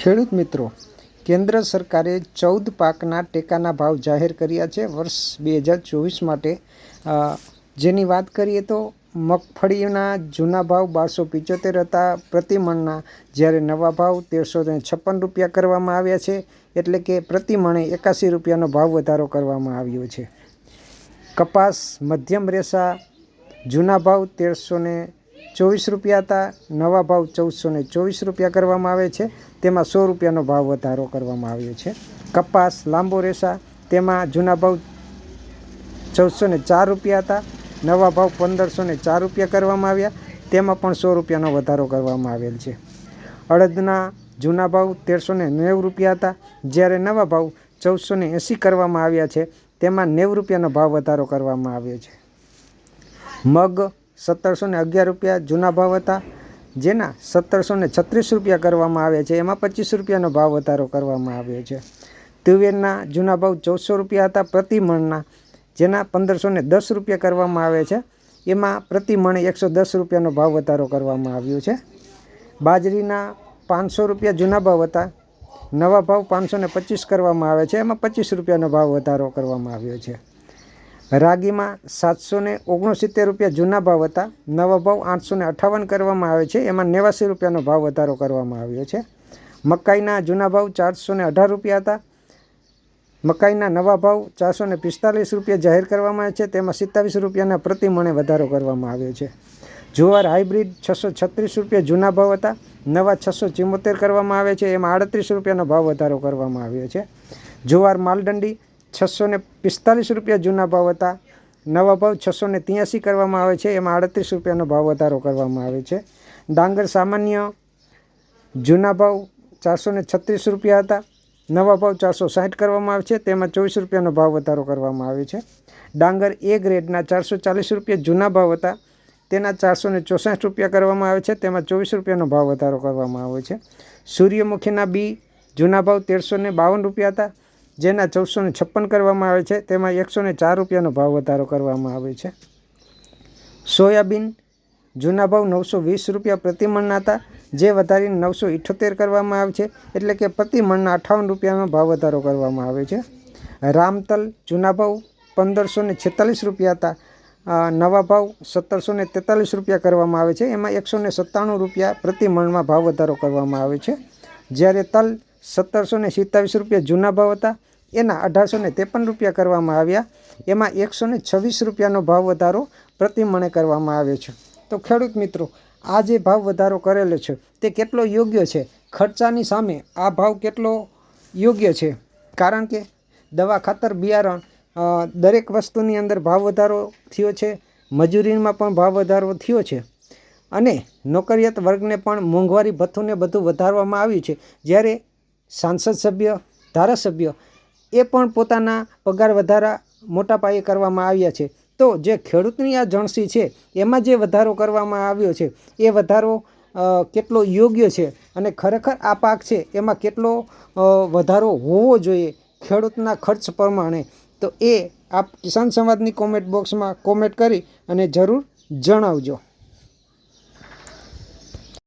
ખેડૂત મિત્રો, કેન્દ્ર સરકારે ચૌદ પાકના ટેકાના ભાવ જાહેર કર્યા છે વર્ષ બે હજાર ચોવીસ માટે. જેની વાત કરીએ તો મગફળીના જૂના ભાવ બારસો પિચોતેર હતા. પ્રતિમણના જ્યારે નવા ભાવ તેરસો છપ્પન રૂપિયા કરવામાં આવ્યા છે, એટલે કે પ્રતિમણે એકાસી રૂપિયાનો ભાવ વધારો કરવામાં આવ્યો છે. કપાસ મધ્યમ રેસા, જૂના ભાવ તેરસો ને ચોવીસ રૂપિયા હતા. નવા ભાવ ચૌદસો ને ચોવીસ રૂપિયા કરવામાં આવે છે. તેમાં સો રૂપિયાનો ભાવ વધારો કરવામાં આવ્યો છે. કપાસ, લાંબો રેસા, તેમાં જૂના ભાવ ચૌદસો ને ચાર રૂપિયા હતા. નવા ભાવ પંદરસો ને ચાર રૂપિયા કરવામાં આવ્યા. તેમાં પણ સો રૂપિયાનો વધારો કરવામાં આવેલ છે. અડદના જૂના ભાવ તેરસો ને નેવું રૂપિયા હતા. જ્યારે નવા ભાવ ચૌદસો ને એંસી કરવામાં આવ્યા છે, તેમાં નેવું રૂપિયાનો ભાવ વધારો કરવામાં આવ્યો છે. મગ સત્તરસો ને અગિયાર રૂપિયા જૂના ભાવ હતા, જેના સત્તરસો ને છત્રીસ રૂપિયા કરવામાં આવ્યા છે. એમાં પચીસ રૂપિયાનો ભાવ વધારો કરવામાં આવ્યો છે. તુવેરના જૂના ભાવ ચૌદસો રૂપિયા હતા. પ્રતિ મણના જેના પંદરસો ને દસ રૂપિયા કરવામાં આવે છે. એમાં પ્રતિ મણે એકસો દસ રૂપિયાનો ભાવ વધારો કરવામાં આવ્યો છે. બાજરીના પાંચસો રૂપિયા જૂના ભાવ હતા. નવા ભાવ પાંચસો ને પચીસ કરવામાં આવે છે. એમાં પચીસ રૂપિયાનો ભાવ વધારો કરવામાં આવ્યો છે. રાગીમાં સાતસો ને ઓગણસિત્તેર રૂપિયા જૂના ભાવ હતા. નવા ભાવ આઠસો ને અઠ્ઠાવન કરવામાં આવે છે. એમાં નેવાસી રૂપિયાનો ભાવ વધારો કરવામાં આવ્યો છે. મકાઈના જૂના ભાવ ચારસો ને અઢાર રૂપિયા હતા. મકાઈના નવા ભાવ ચારસો ને પિસ્તાલીસ રૂપિયા જાહેર કરવામાં આવે છે. તેમાં સિત્તાવીસ રૂપિયાના પ્રતિ મણે વધારો કરવામાં આવ્યો છે. જુવાર હાઇબ્રિડ છસો છત્રીસ રૂપિયા જૂના ભાવ હતા. નવા છસો ચિમ્મોતેર કરવામાં આવે છે. એમાં આડત્રીસ રૂપિયાનો ભાવ વધારો કરવામાં આવ્યો છે. જુવાર માલદંડી છસો ને પિસ્તાલીસ રૂપિયા જૂના ભાવ હતા. નવા ભાવ છસો ને ત્યાંસી કરવામાં આવે છે. એમાં આડત્રીસ રૂપિયાનો ભાવ વધારો કરવામાં આવે છે. ડાંગર સામાન્ય જૂના ભાવ ચારસો ને છત્રીસ રૂપિયા હતા. નવા ભાવ ચારસો સાઠ કરવામાં આવે છે. તેમાં ચોવીસ રૂપિયાનો ભાવ વધારો કરવામાં આવે છે. ડાંગર એ ગ્રેડના ચારસો ચાલીસ રૂપિયા જૂના ભાવ હતા. તેના ચારસો ને ચોસઠ રૂપિયા કરવામાં આવે છે. તેમાં ચોવીસ રૂપિયાનો ભાવ વધારો કરવામાં આવે છે. સૂર્યમુખીના બી જૂના ભાવ તેરસો ને બાવન રૂપિયા હતા. જેના ચૌદસો ને છપ્પન કરવામાં આવે છે, તેમાં એકસો ને ચાર રૂપિયાનો ભાવ વધારો કરવામાં આવે છે. સોયાબીન જૂના ભાવ નવસો વીસ રૂપિયા પ્રતિ મણના હતા, જે વધારીને નવસો ઇઠ્ઠોતેર કરવામાં આવે છે, એટલે કે પ્રતિ મણના અઠાવન રૂપિયાનો ભાવ વધારો કરવામાં આવે છે. રામતલ જૂના ભાવ પંદરસો ને છેતાલીસ રૂપિયા હતા નવા ભાવ સત્તરસો ને તેતાલીસ રૂપિયા કરવામાં આવે છે, એમાં એકસો ને સત્તાણું રૂપિયા પ્રતિ મણમાં ભાવ વધારો કરવામાં આવે છે. જ્યારે તલ સત્તરસો ને સિત્તાવીસ રૂપિયા જૂના ભાવ હતા. એના અઢારસો ને ત્રેપન રૂપિયા કરવામાં આવ્યા. એમાં એકસો ને છવ્વીસ રૂપિયાનો ભાવ વધારો પ્રતિમણે કરવામાં આવ્યો છે. તો ખેડૂત મિત્રો, આ જે ભાવ વધારો કરેલો છે, તે કેટલો યોગ્ય છે? ખર્ચાની સામે આ ભાવ કેટલો યોગ્ય છે? કારણ કે દવા ખાતર બિયારણ દરેક વસ્તુની અંદર ભાવ વધારો થયો છે, મજૂરીમાં પણ ભાવ વધારો થયો છે. અને નોકરિયાત વર્ગને પણ મોંઘવારી ભથ્થુને બધું વધારવામાં આવ્યું છે. જ્યારે સાંસદ સભ્ય, ધારાસભ્ય, એ પણ પોતાના પગાર વધારા મોટા પાયે કરવામાં આવ્યા છે. તો જે ખેડૂતની આ જણસી છે, એમાં જે વધારો કરવામાં આવ્યો છે, એ વધારો કેટલો યોગ્ય છે અને ખરેખર આ પાક છે, એમાં કેટલો વધારો હોવો જોઈએ ખેડૂતના ખર્ચ પ્રમાણે. તો એ આપ કિસાન સંવાદની કોમેન્ટ બોક્સમાં કોમેન્ટ કરી અને જરૂર જણાવજો.